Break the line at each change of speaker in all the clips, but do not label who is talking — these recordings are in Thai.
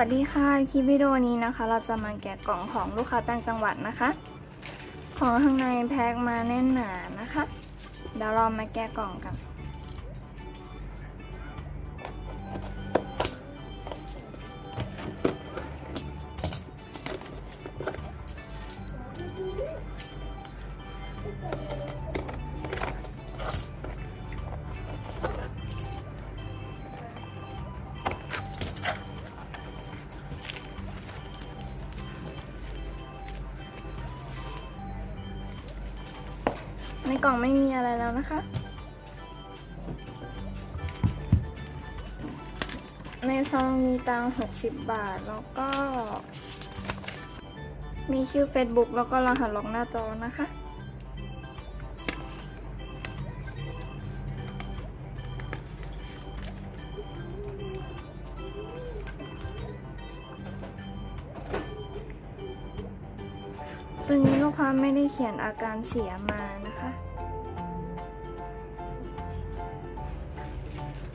วัสดีค่ะคลิปวิดีโอนี้นะคะ เราจะมาแกะกล่องของลูกค้าต่างจังหวัดนะคะ ของข้างในแพ็คมาแน่นหนานะคะ เดี๋ยวเรามาแกะกล่องกัน ในกล่องไม่มีอะไรแล้วนะคะ ในซองมีตังหกสิบบาทแล้วก็ มีชื่อ Facebook แล้วก็รหัสล็อกหน้าจอนะคะ ตัวนี้ลูกค้าไม่ได้เขียนอาการเสียมานะคะ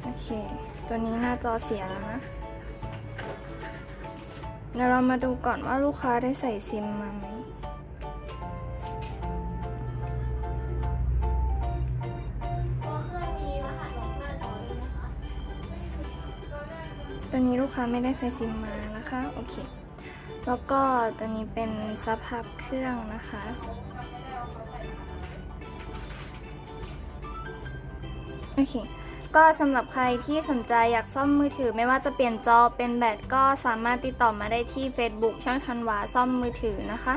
โอเค ตัวนี้หน้าจอเสียแล้วนะเดี๋ยวเรามาดูก่อนว่าลูกค้าได้ใส่ซิมมาไหม
ตัวเครื่องมีรหัสล็อกหน้าจอด้วยนะคะ
ตัวนี้ลูกค้าไม่ได้ใส่ซิมมานะคะ โอเค แล้วก็ตัวนี้เป็นสภาพเครื่องนะคะ โอเค ก็สำหรับใครที่สนใจอยากซ่อมมือถือไม่ว่าจะเปลี่ยนจอเป็นแบตก็สามารถติดต่อมาได้ที่ Facebook ช่องทันวาซ่อมมือถือนะคะ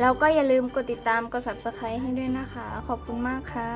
แล้วก็อย่าลืมกดติดตามกด subscribe ให้ด้วยนะคะ ขอบคุณมากค่ะ